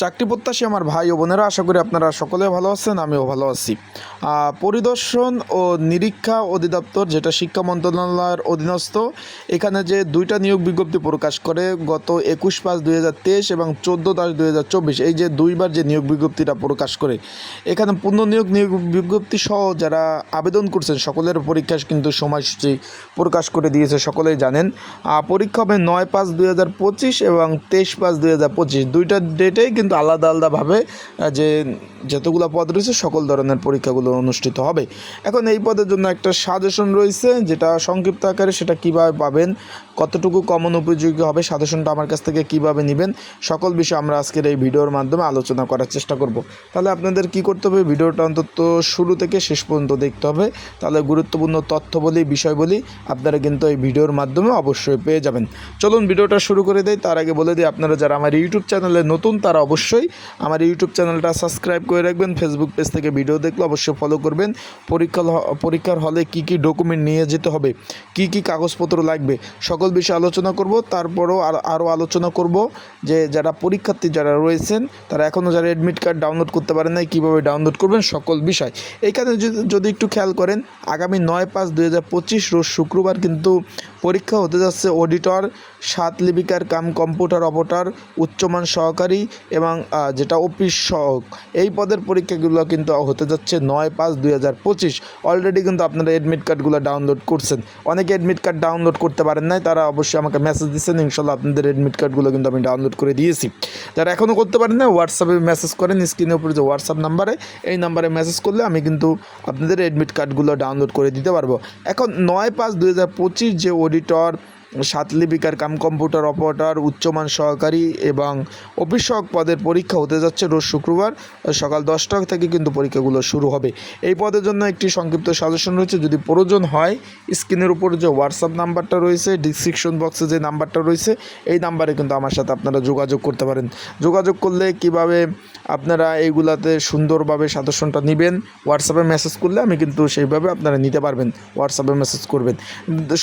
চাকরি প্রত্যাশী আমার ভাই ও বোনেরা, আশা করি আপনারা সকলে ভালো আছেন, আমিও ভালো আছি। পরিদর্শন ও নিরীক্ষা অধিদপ্তর, যেটা শিক্ষা মন্ত্রণালয়ের অধীনস্থ, এখানে যে দুইটা নিয়োগ বিজ্ঞপ্তি প্রকাশ করে, গত একুশ পাঁচ দুই এবং চোদ্দ দশ দুই এই যে দুইবার যে নিয়োগ বিজ্ঞপ্তিটা প্রকাশ করে, এখানে পুনর্নিয়োগ নিয়োগ বিজ্ঞপ্তি সহ যারা আবেদন করছেন, সকলের পরীক্ষা কিন্তু সময়সূচি প্রকাশ করে দিয়েছে, সকলেই জানেন। পরীক্ষা হবে নয় পাঁচ দুই এবং তেইশ পাঁচ দুই দুইটা ডেটেই কিন্তু আলাদা আলাদাভাবে যে যতগুলো পদ রয়েছে সকল ধরনের পরীক্ষাগুলো অনুষ্ঠিত হবে। এখন এই পদের জন্য একটা সাজেশন রয়েছে, যেটা সংক্ষিপ্ত আকারে সেটা কীভাবে পাবেন কতটুকু কমন উপযোগী হবে সাজেশনটা আমার কাছ থেকে কীভাবে নেবেন, সকল বিষয় আমরা আজকের এই ভিডিওর মাধ্যমে আলোচনা করার চেষ্টা করব। তাহলে আপনাদের কি করতে হবে? ভিডিওটা অন্তত শুরু থেকে শেষ পর্যন্ত দেখতে হবে। তাহলে গুরুত্বপূর্ণ তথ্য বলি, বিষয় বলি, আপনারা কিন্তু এই ভিডিওর মাধ্যমে অবশ্যই পেয়ে যাবেন। চলুন ভিডিওটা শুরু করে দেয় তার আগে বলে দিই, আপনারা যারা আমার ইউটিউব চ্যানেলে নতুন, তারা অবশ্যই আমার ইউটিউব চ্যানেলটা সাবস্ক্রাইব করে রাখবেন। ফেসবুক পেজ থেকে ভিডিও দেখলে অবশ্যই ফলো করবেন। পরীক্ষা পরীক্ষার হলে কি কি ডকুমেন্ট নিয়ে যেতে হবে? কি কি কাগজপত্র লাগবে? সকল বিষয়ে আলোচনা করব, তারপরও আর- আরও আলোচনা করব যে যারা পরীক্ষার্থী যারা রয়েছেন, তারা এখনও যারা অ্যাডমিট কার্ড ডাউনলোড করতে পারেন নাই, কীভাবে ডাউনলোড করবেন সকল বিষয়। এইখানে যদি- একটু খেয়াল করেন, আগামী নয় পাঁচ দুই হাজার পঁচিশ রোজ শুক্রবার কিন্তু পরীক্ষা হতে যাচ্ছে অডিটর সাত লিপিকার কাম কম্পিউটার অপারেটর উচ্চমান সহকারী এবং যেটা অফিস সহক। এই পদের পরীক্ষাগুলো কিন্তু হতে যাচ্ছে নয় পাঁচ দুই হাজার পঁচিশ। অলরেডি কিন্তু আপনারা অ্যাডমিট কার্ডগুলো ডাউনলোড করছেন। অনেকে অ্যাডমিট কার্ড ডাউনলোড করতে পারেন নাই, তারা অবশ্যই আমাকে মেসেজ দিচ্ছেন ইনশাল্লাহ আপনাদের অ্যাডমিট কার্ডগুলো কিন্তু আমি ডাউনলোড করে দিয়েছি। যারা এখনও করতে পারেন না হোয়াটসঅ্যাপে মেসেজ করেন স্ক্রিনের উপরে যে হোয়াটসঅ্যাপ নাম্বারে এই নাম্বারে মেসেজ করলে আমি কিন্তু আপনাদের এডমিট কার্ডগুলো ডাউনলোড করে দিতে পারব। এখন নয় পাঁচ দু যে অডিটর সাত লিপিকার কাম কম্পিউটার অপারেটর, উচ্চমান সহকারী এবং অফিস সহক পদের পরীক্ষা হতে যাচ্ছে রোজ শুক্রবার সকাল দশটা থেকে কিন্তু পরীক্ষাগুলো শুরু হবে। এই পদের জন্য একটি সংক্ষিপ্ত সাজেশন রয়েছে। যদি প্রয়োজন হয়, স্ক্রিনের উপর যে হোয়াটসঅ্যাপ নাম্বারটা রয়েছে ডিসক্রিপশন বক্সে যে নাম্বারটা রয়েছে, এই নাম্বারে কিন্তু আমার সাথে আপনারা যোগাযোগ করতে পারেন। যোগাযোগ করলে কীভাবে আপনারা এইগুলাতে সুন্দরভাবে সাজেশনটা নেবেন হোয়াটসঅ্যাপে মেসেজ করলে আমি কিন্তু সেইভাবে আপনারা নিতে পারবেন হোয়াটসঅ্যাপে মেসেজ করবেন।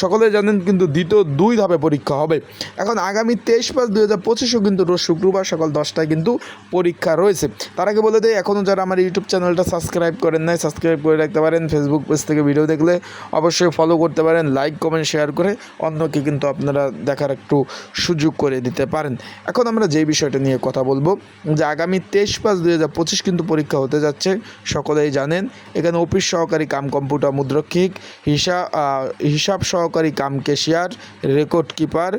সকলে জানেন কিন্তু দ্বিতীয় দুই ধাপে পরীক্ষা হবে। এখন আগামী তেইশ পাঁচ দুই হাজার পঁচিশেও কিন্তু রোজ শুক্রবার সকাল দশটায় কিন্তু পরীক্ষা রয়েছে। তার আগে বলে দেয় এখনও যারা আমার ইউটিউব চ্যানেলটা সাবস্ক্রাইব করেন নাই, সাবস্ক্রাইব করে রাখতে পারেন। ফেসবুক পেজ থেকে ভিডিও দেখলে অবশ্যই ফলো করতে পারেন। লাইক কমেন্ট শেয়ার করে অন্যকে কিন্তু আপনারা দেখার একটু সুযোগ করে দিতে পারেন। এখন আমরা যে বিষয়টা নিয়ে কথা বলব, যে আগামী তেইশ পাঁচ দুই হাজার পঁচিশ কিন্তু পরীক্ষা হতে যাচ্ছে। সকলেই জানেন, এখানে অফিস সহকারী কাম, কম্পিউটার মুদ্রক্ষিক হিসাব হিসাব সহকারী cum cashier record keeper,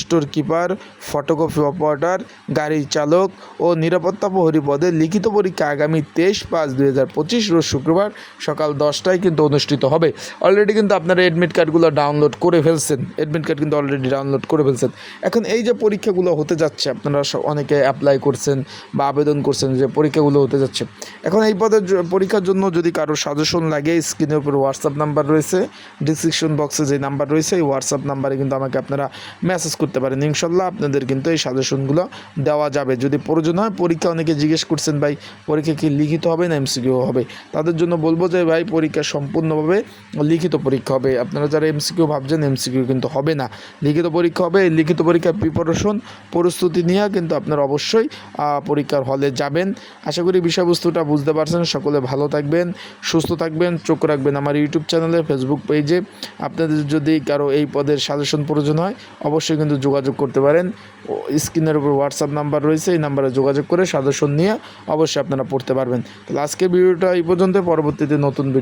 store keeper, photocopy operator গাড়ির চালক ও নিরাপত্তা প্রহরী পদে লিখিত পরীক্ষা আগামী তেইশ পাঁচ দুই হাজার পঁচিশ রোজ শুক্রবার সকাল দশটায় কিন্তু অনুষ্ঠিত হবে। অলরেডি কিন্তু আপনারা অ্যাডমিট কার্ডগুলো ডাউনলোড করে ফেলছেন। অ্যাডমিট কার্ড কিন্তু অলরেডি ডাউনলোড করে ফেলছেন। এখন এই যে পরীক্ষাগুলো হতে যাচ্ছে, আপনারা অনেকে অ্যাপ্লাই করছেন বা আবেদন করছেন যে পরীক্ষাগুলো হতে যাচ্ছে। এখন এই পদের পরীক্ষার জন্য যদি কারও সাজেশন লাগে স্ক্রিনের উপর হোয়াটসঅ্যাপ নাম্বার রয়েছে। ডিসক্রিপশন বক্সে যে নাম্বার রয়েছে, এই হোয়াটসঅ্যাপ নাম্বারে কিন্তু আমাকে আপনারা মেসেজ করতে পারেন। ইনশাল্লাহ আপনাদের কিন্তু এই সাজেশনগুলো দেওয়া যাবে। যদি প্রয়োজন হয় পরীক্ষা অনেকে জিজ্ঞেস করছেন, ভাই, পরীক্ষা কি লিখিত হবে না এমসিকিউ হবে? তাদের জন্য বলব যে, ভাই, পরীক্ষা সম্পূর্ণভাবে লিখিত পরীক্ষা হবে। আপনারা যারা এমসিকিউ ভাবছেন এমসিকিউ কিন্তু হবে না। লিখিত পরীক্ষা হবে, লিখিত পরীক্ষার প্রিপারেশন প্রস্তুতি নিয়ে কিন্তু আপনারা অবশ্যই পরীক্ষার হলে যাবেন। আশা করি বিষয়বস্তুটা বুঝতে পারছেন। সকলে ভালো থাকবেন, সুস্থ থাকবেন, চোখ রাখবেন আমার ইউটিউব চ্যানেলে ফেসবুক পেজে আপনাদের যদি কারও এই পদের সাজেশন প্রয়োজন হয়, অবশ্যই কিন্তু যোগাযোগ করতে পারেন। স্ক্রিনের উপর হোয়াটসঅ্যাপ নাম্বার রয়েছে, এই নাম্বারে যোগাযোগ করে সাদর্শন নিয়ে অবশ্যই আপনারা পড়তে পারবেন। তাহলে আজকের ভিডিওটা এই পর্যন্ত পরবর্তীতে নতুন ভিডিও